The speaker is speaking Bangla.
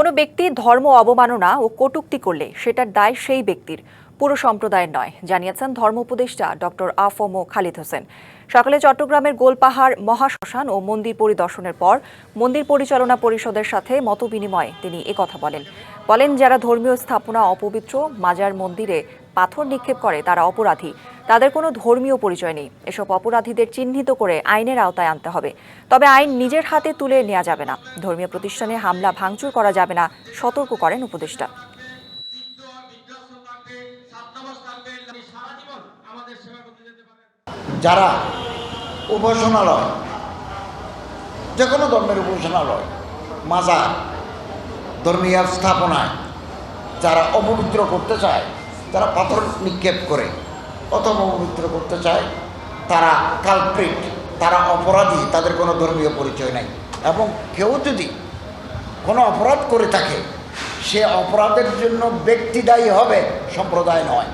কোনো ব্যক্তি ধর্ম অবমাননা ও কটূক্তি করলে সেটার দায় সেই ব্যক্তির। পুরো সম্প্রদায়ের নয়, জানিয়েছেন ধর্ম উপদেষ্টা ডক্টর আফম খালিদ হোসেন। সকালে চট্টগ্রামের গোলপাহাড়, মহাশ্মশান ও মন্দির পরিদর্শনের পর মন্দির পরিচালনা পরিষদের সাথে মতবিনিময়ে তিনি একথা বলেন। বলেন, যারা ধর্মীয় স্থাপনা অপবিত্র, মাজার মন্দিরে পাথর নিক্ষেপ করে তারা অপরাধী। তাদের কোনো ধর্মীয় পরিচয় নেই। এসব অপরাধীদের চিহ্নিত করে আইনের আওতায় আনতে হবে। তবে আইন নিজের হাতে তুলে নেওয়া যাবে না। ধর্মীয় প্রতিষ্ঠানে হামলা ভাঙচুর করা যাবে না, সতর্ক করেন উপদেষ্টা। যারা উপাসনালয় যে কোনো ধর্মের উপাসনালয়, মাজার, ধর্মীয় স্থাপনায় যারা অপবিত্র করতে চায়, তারা পাথর নিক্ষেপ করে। অপবিত্র করতে চায়, তারা কালপ্রিট তারা অপরাধী, তাদের কোনো ধর্মীয় পরিচয় নাই। এবং কেউ যদি কোনো অপরাধ করে থাকে, সে অপরাধের জন্য ব্যক্তি দায়ী হবে, সম্প্রদায় নয়।